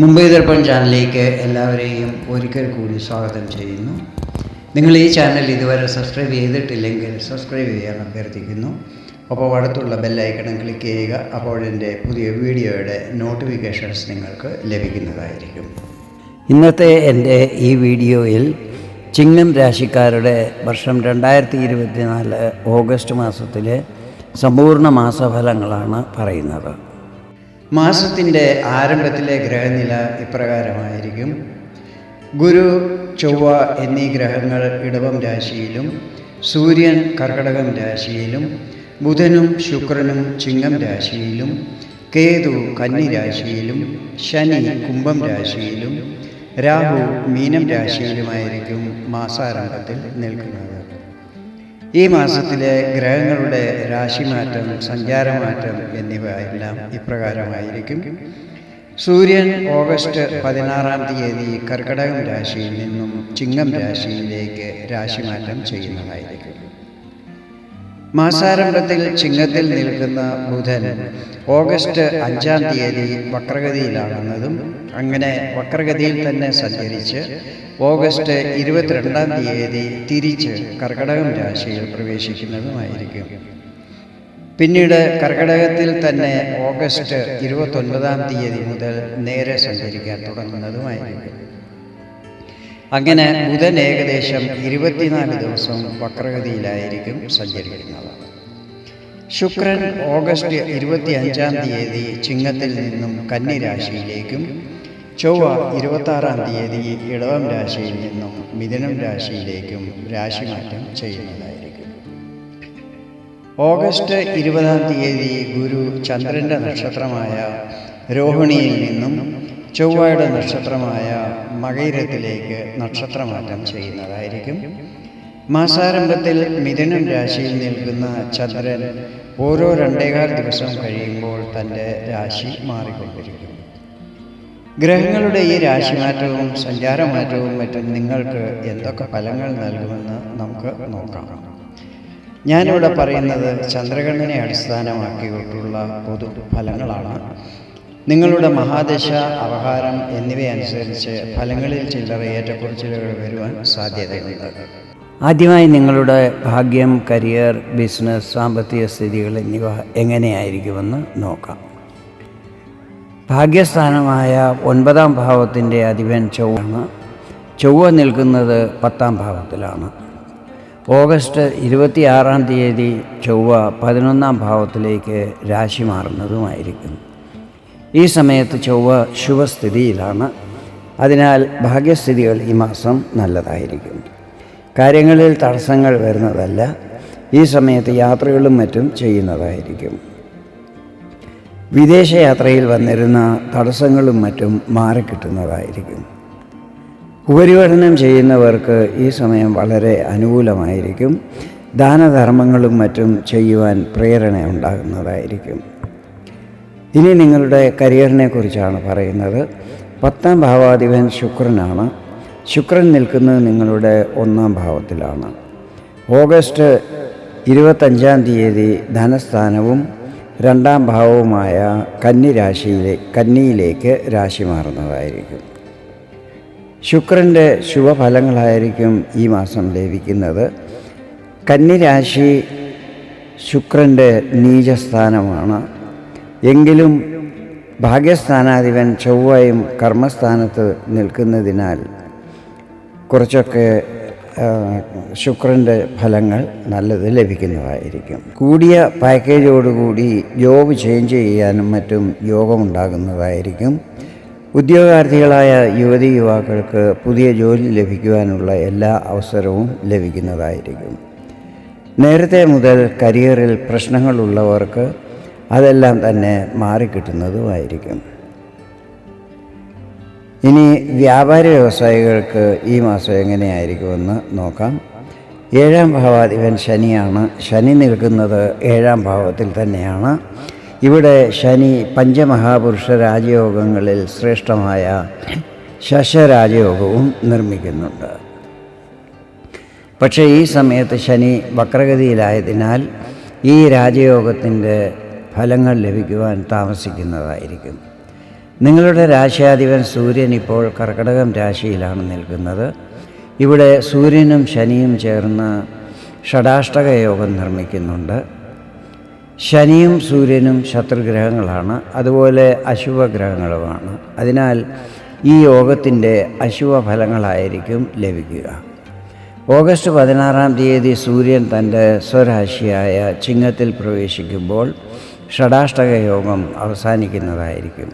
മുംബൈ ദർപ്പൺ ചാനലിലേക്ക് എല്ലാവരെയും ഒരിക്കൽ കൂടി സ്വാഗതം ചെയ്യുന്നു. നിങ്ങൾ ഈ ചാനൽ ഇതുവരെ സബ്സ്ക്രൈബ് ചെയ്തിട്ടില്ലെങ്കിൽ സബ്സ്ക്രൈബ് ചെയ്യാൻ അഭ്യർത്ഥിക്കുന്നു. അപ്പോൾ അടുത്തുള്ള ബെല്ലൈക്കണം ക്ലിക്ക് ചെയ്യുക അപ്പോൾ എന്റെ പുതിയ വീഡിയോയുടെ നോട്ടിഫിക്കേഷൻസ് നിങ്ങൾക്ക് ലഭിക്കുന്നതായിരിക്കും. ഇന്നത്തെ എന്റെ ഈ വീഡിയോയിൽ ചിങ്ങം രാശിക്കാരുടെ വർഷം രണ്ടായിരത്തി ഇരുപത്തിനാല് ഓഗസ്റ്റ് മാസത്തിലെ സമ്പൂർണ മാസഫലങ്ങളാണ് പറയുന്നത്. മാസത്തിന്റെ ആരംഭത്തിലെ ഗ്രഹനില ഇപ്രകാരമായിരിക്കും. ഗുരു ചൊവ്വ എന്നീ ഗ്രഹങ്ങൾ ഇടവം രാശിയിലും സൂര്യൻ കർക്കടകം രാശിയിലും ബുധനും ശുക്രനും ചിങ്ങം രാശിയിലും കേതു കന്നി രാശിയിലും ശനി കുംഭം രാശിയിലും രാഹു മീനം രാശിയിലുമായിരിക്കും മാസാരംഭത്തിൽ നിൽക്കുന്നത്. ഈ മാസത്തിലെ ഗ്രഹങ്ങളുടെ രാശിമാറ്റം സഞ്ചാരമാറ്റം എന്നിവ എല്ലാം ഇപ്രകാരമായിരിക്കും. സൂര്യൻ ഓഗസ്റ്റ് പതിനാറാം തീയതി കർക്കടകം രാശിയിൽ നിന്നും ചിങ്ങം രാശിയിലേക്ക് രാശിമാറ്റം ചെയ്യുന്നതായിരിക്കും. മാസാരംഭത്തിൽ ചിങ്ങത്തിൽ നിൽക്കുന്ന ബുധൻ ഓഗസ്റ്റ് അഞ്ചാം തീയതി വക്രഗതിയിലാകുന്നതും അങ്ങനെ വക്രഗതിയിൽ തന്നെ സഞ്ചരിച്ച് ഓഗസ്റ്റ് ഇരുപത്തിരണ്ടാം തീയതി തിരിച്ച് കർക്കടകം രാശിയിൽ പ്രവേശിക്കുന്നതുമായിരിക്കും. പിന്നീട് കർക്കടകത്തിൽ തന്നെ ഓഗസ്റ്റ് ഇരുപത്തൊൻപതാം തീയതി മുതൽ നേരെ സഞ്ചരിക്കാൻ തുടങ്ങുന്നതുമായിരിക്കും. അങ്ങനെ ബുധൻ ഏകദേശം ഇരുപത്തിനാല് ദിവസം വക്രഗതിയിലായിരിക്കും സഞ്ചരിക്കുന്നത്. ശുക്രൻ ഓഗസ്റ്റ് ഇരുപത്തി അഞ്ചാം തീയതി ചിങ്ങത്തിൽ നിന്നും കന്നിരാശിയിലേക്കും ചൊവ്വ ഇരുപത്താറാം തീയതി ഇടവം രാശിയിൽ നിന്നും മിഥുനം രാശിയിലേക്കും രാശിമാറ്റം ചെയ്യുന്നതായിരിക്കും. ഓഗസ്റ്റ് ഇരുപതാം തീയതി ഗുരു ചന്ദ്രന്റെ നക്ഷത്രമായ രോഹിണിയിൽ നിന്നും ചൊവ്വയുടെ നക്ഷത്രമായ മകയിരത്തിലേക്ക് നക്ഷത്രമാറ്റം ചെയ്യുന്നതായിരിക്കും. മാസാരംഭത്തിൽ മിഥുനം രാശിയിൽ നിൽക്കുന്ന ചന്ദ്രൻ ഓരോ രണ്ടേകാൽ ദിവസം കഴിയുമ്പോൾ തന്റെ രാശി മാറിക്കൊണ്ടിരിക്കും ഗ്രഹങ്ങളുടെ ഈ രാശിമാറ്റവും സഞ്ചാരമാറ്റവും മറ്റും നിങ്ങൾക്ക് എന്തൊക്കെ ഫലങ്ങൾ നൽകുമെന്ന് നമുക്ക് നോക്കാം. ഞാനിവിടെ പറയുന്നത് ചന്ദ്രഗണനെ അടിസ്ഥാനമാക്കിയിട്ടുള്ള പൊതു ഫലങ്ങളാണ്. നിങ്ങളുടെ മഹാദശ അവഹാരം എന്നിവയനുസരിച്ച് ഫലങ്ങളിൽ ചില്ലറ ഏറ്റക്കുറച്ചിലുകൾ വരുവാൻ സാധ്യതയുണ്ട്. ആദ്യമായി നിങ്ങളുടെ ഭാഗ്യം കരിയർ ബിസിനസ് സാമ്പത്തിക സ്ഥിതികൾ എന്നിവ എങ്ങനെയായിരിക്കുമെന്ന് നോക്കാം. ഭാഗ്യസ്ഥാനമായ ഒൻപതാം ഭാവത്തിന്റെ അധിപൻ ചൊവ്വാണ്. ചൊവ്വ നിൽക്കുന്നത് പത്താം ഭാവത്തിലാണ്. ഓഗസ്റ്റ് ഇരുപത്തിയാറാം തീയതി ചൊവ്വ പതിനൊന്നാം ഭാവത്തിലേക്ക് രാശി മാറുന്നതുമായിരിക്കും. ഈ സമയത്ത് ചൊവ്വ ശുഭസ്ഥിതിയിലാണ്. അതിനാൽ ഭാഗ്യസ്ഥിതികൾ ഈ മാസം നല്ലതായിരിക്കും. കാര്യങ്ങളിൽ തടസ്സങ്ങൾ വരുന്നതല്ല ഈ സമയത്ത് യാത്രകളും മറ്റും ചെയ്യുന്നതായിരിക്കും. വിദേശയാത്രയിൽ വന്നിരുന്ന തടസ്സങ്ങളും മറ്റും മാറിക്കിട്ടുന്നതായിരിക്കും. ഉപരിപഠനം ചെയ്യുന്നവർക്ക് ഈ സമയം വളരെ അനുകൂലമായിരിക്കും. ദാനധർമ്മങ്ങളും മറ്റും ചെയ്യുവാൻ പ്രേരണ ഉണ്ടാകുന്നതായിരിക്കും ഇനി നിങ്ങളുടെ കരിയറിനെ കുറിച്ചാണ് പറയുന്നത്. പത്താം ഭാവാധിപൻ ശുക്രനാണ്. ശുക്രൻ നിൽക്കുന്നത് നിങ്ങളുടെ ഒന്നാം ഭാവത്തിലാണ്. ഓഗസ്റ്റ് ഇരുപത്തഞ്ചാം തീയതി ധനസ്ഥാനവും രണ്ടാം ഭാവവുമായ കന്നി രാശിയിലെ കന്നിയിലേക്ക് രാശി മാറുന്നതായിരിക്കും. ശുക്രന്റെ ശുഭഫലങ്ങളായിരിക്കും ഈ മാസം ലഭിക്കുന്നത്. കന്നിരാശി ശുക്രന്റെ നീചസ്ഥാനമാണ്. എങ്കിലും ഭാഗ്യസ്ഥാനാധിപൻ ചൊവ്വയും കർമ്മസ്ഥാനത്ത് നിൽക്കുന്നതിനാൽ കുറച്ചൊക്കെ ശുക്രന്റെ ഫലങ്ങൾ നല്ലത് ലഭിക്കുന്നതായിരിക്കും. കൂടിയ പാക്കേജോടുകൂടി ജോബ് ചേഞ്ച് ചെയ്യാനും മറ്റും യോഗമുണ്ടാകുന്നതായിരിക്കും. ഉദ്യോഗാർത്ഥികളായ യുവതി യുവാക്കൾക്ക് പുതിയ ജോലി ലഭിക്കുവാനുള്ള എല്ലാ അവസരവും ലഭിക്കുന്നതായിരിക്കും. നേരത്തെ മുതൽ കരിയറിൽ പ്രശ്നങ്ങളുള്ളവർക്ക് അതെല്ലാം തന്നെ മാറിക്കിട്ടുന്നതുമായിരിക്കും. ഇനി വ്യാപാര വ്യവസായികൾക്ക് ഈ മാസം എങ്ങനെയായിരിക്കുമെന്ന് നോക്കാം. ഏഴാം ഭാവാധിപൻ ശനിയാണ്. ശനി നിൽക്കുന്നത് ഏഴാം ഭാവത്തിൽ തന്നെയാണ്. ഇവിടെ ശനി പഞ്ചമഹാപുരുഷ രാജയോഗങ്ങളിൽ ശ്രേഷ്ഠമായ ശശരാജയോഗവും നിർമ്മിക്കുന്നുണ്ട്. പക്ഷേ ഈ സമയത്ത് ശനി വക്രഗതിയിലായതിനാൽ ഈ രാജയോഗത്തിന്റെ ഫലങ്ങൾ ലഭിക്കുവാൻ താമസിക്കുന്നതായിരിക്കും. നിങ്ങളുടെ രാശിയാധിപൻ സൂര്യൻ ഇപ്പോൾ കർക്കടകം രാശിയിലാണ് നിൽക്കുന്നത്. ഇവിടെ സൂര്യനും ശനിയും ചേർന്ന് ഷടാഷ്ടക യോഗം നിർമ്മിക്കുന്നുണ്ട്. ശനിയും സൂര്യനും ശത്രുഗ്രഹങ്ങളാണ്. അതുപോലെ അശുഭഗ്രഹങ്ങളുമാണ്. അതിനാൽ ഈ യോഗത്തിന്റെ അശുഭ ഫലങ്ങളായിരിക്കും ലഭിക്കുക. ഓഗസ്റ്റ് പതിനാറാം തീയതി സൂര്യൻ തന്റെ സ്വരാശിയായ ചിങ്ങത്തിൽ പ്രവേശിക്കുമ്പോൾ ഷടാഷ്ടക യോഗം അവസാനിക്കുന്നതായിരിക്കും.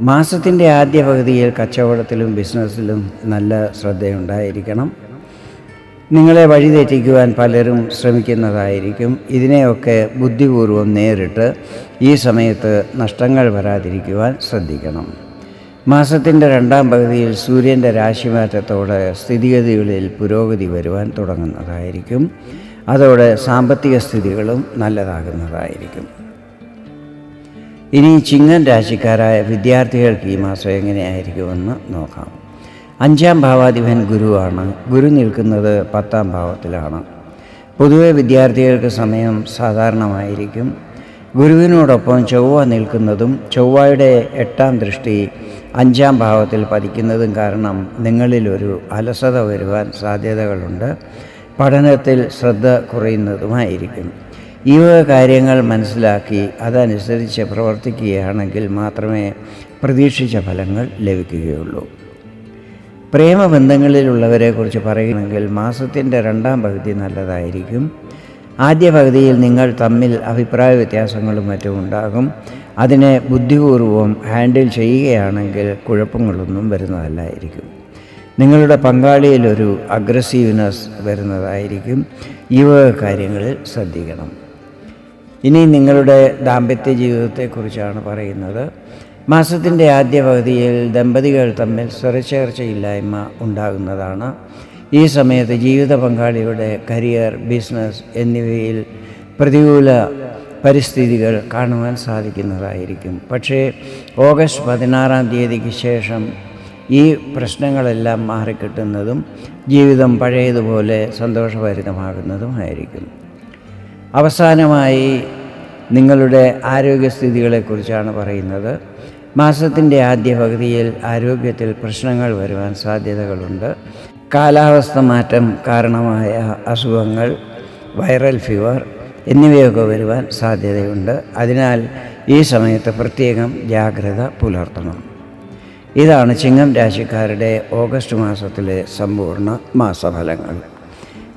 മാസത്തിന്റെ ആദ്യ പകുതിയിൽ കച്ചവടത്തിലും ബിസിനസ്സിലും നല്ല ശ്രദ്ധയുണ്ടായിരിക്കണം. നിങ്ങളെ വഴിതെറ്റിക്കുവാൻ പലരും ശ്രമിക്കുന്നതായിരിക്കും. ഇതിനെയൊക്കെ ബുദ്ധിപൂർവം നേരിട്ട് ഈ സമയത്ത് നഷ്ടങ്ങൾ വരാതിരിക്കുവാൻ ശ്രദ്ധിക്കണം. മാസത്തിന്റെ രണ്ടാം പകുതിയിൽ സൂര്യന്റെ രാശിമാറ്റത്തോടെ സ്ഥിതിഗതികളിൽ പുരോഗതി വരുവാൻ തുടങ്ങുന്നതായിരിക്കും. അതോടെ സാമ്പത്തിക സ്ഥിതികളും നല്ലതാകുന്നതായിരിക്കും. ഇനി ചിങ്ങൻ രാശിക്കാരായ വിദ്യാർത്ഥികൾക്ക് ഈ മാസം എങ്ങനെയായിരിക്കുമെന്ന് നോക്കാം. അഞ്ചാം ഭാവാധിപൻ ഗുരുവാണ്. ഗുരു നിൽക്കുന്നത് പത്താം ഭാവത്തിലാണ്. പൊതുവെ വിദ്യാർത്ഥികൾക്ക് സമയം സാധാരണമായിരിക്കും. ഗുരുവിനോടൊപ്പം ചൊവ്വ നിൽക്കുന്നതും ചൊവ്വയുടെ എട്ടാം ദൃഷ്ടി അഞ്ചാം ഭാവത്തിൽ പതിക്കുന്നതും കാരണം നിങ്ങളിലൊരു അലസത വരുവാൻ സാധ്യതകളുണ്ട്. പഠനത്തിൽ ശ്രദ്ധ കുറയുന്നതുമായിരിക്കും. ഈ വക കാര്യങ്ങൾ മനസ്സിലാക്കി അതനുസരിച്ച് പ്രവർത്തിക്കുകയാണെങ്കിൽ മാത്രമേ പ്രതീക്ഷിച്ച ഫലങ്ങൾ ലഭിക്കുകയുള്ളൂ. പ്രേമബന്ധങ്ങളിലുള്ളവരെക്കുറിച്ച് പറയുകയാണെങ്കിൽ മാസത്തിന്റെ രണ്ടാം പകുതി നല്ലതായിരിക്കും. ആദ്യ പകുതിയിൽ നിങ്ങൾ തമ്മിൽ അഭിപ്രായ വ്യത്യാസങ്ങളും മറ്റും ഉണ്ടാകും. അതിനെ ബുദ്ധിപൂർവം ഹാൻഡിൽ ചെയ്യുകയാണെങ്കിൽ കുഴപ്പങ്ങളൊന്നും വരുന്നതല്ലായിരിക്കും. നിങ്ങളുടെ പങ്കാളിയിലൊരു അഗ്രസീവ്നെസ് വരുന്നതായിരിക്കും. ഈ കാര്യങ്ങളിൽ ശ്രദ്ധിക്കണം. ഇനി നിങ്ങളുടെ ദാമ്പത്യ ജീവിതത്തെക്കുറിച്ചാണ് പറയുന്നത്. മാസത്തിന്റെ ആദ്യ പകുതിയിൽ ദമ്പതികൾ തമ്മിൽ സ്വരച്ചേർച്ചയില്ലായ്മ ഉണ്ടാകുന്നതാണ്. ഈ സമയത്ത് ജീവിത പങ്കാളിയുടെ കരിയർ ബിസിനസ് എന്നിവയിൽ പ്രതികൂല പരിസ്ഥിതികൾ കാണുവാൻ സാധിക്കുന്നതായിരിക്കും. പക്ഷേ ഓഗസ്റ്റ് പതിനാറാം തീയതിക്ക് ശേഷം ഈ പ്രശ്നങ്ങളെല്ലാം മാറിക്കിട്ടുന്നതും ജീവിതം പഴയതുപോലെ സന്തോഷഭരിതമാകുന്നതുമായിരിക്കും. അവസാനമായി നിങ്ങളുടെ ആരോഗ്യസ്ഥിതികളെക്കുറിച്ചാണ് പറയുന്നത്. മാസത്തിന്റെ ആദ്യ പകുതിയിൽ ആരോഗ്യത്തിൽ പ്രശ്നങ്ങൾ വരുവാൻ സാധ്യതകളുണ്ട്. കാലാവസ്ഥ മാറ്റം കാരണമായ അസുഖങ്ങൾ വൈറൽ ഫീവർ എന്നിവയൊക്കെ വരുവാൻ സാധ്യതയുണ്ട്. അതിനാൽ ഈ സമയത്ത് പ്രത്യേകം ജാഗ്രത പുലർത്തണം. ഇതാണ് ചിങ്ങം രാശിക്കാരുടെ ഓഗസ്റ്റ് മാസത്തിലെ സമ്പൂർണ മാസഫലങ്ങൾ.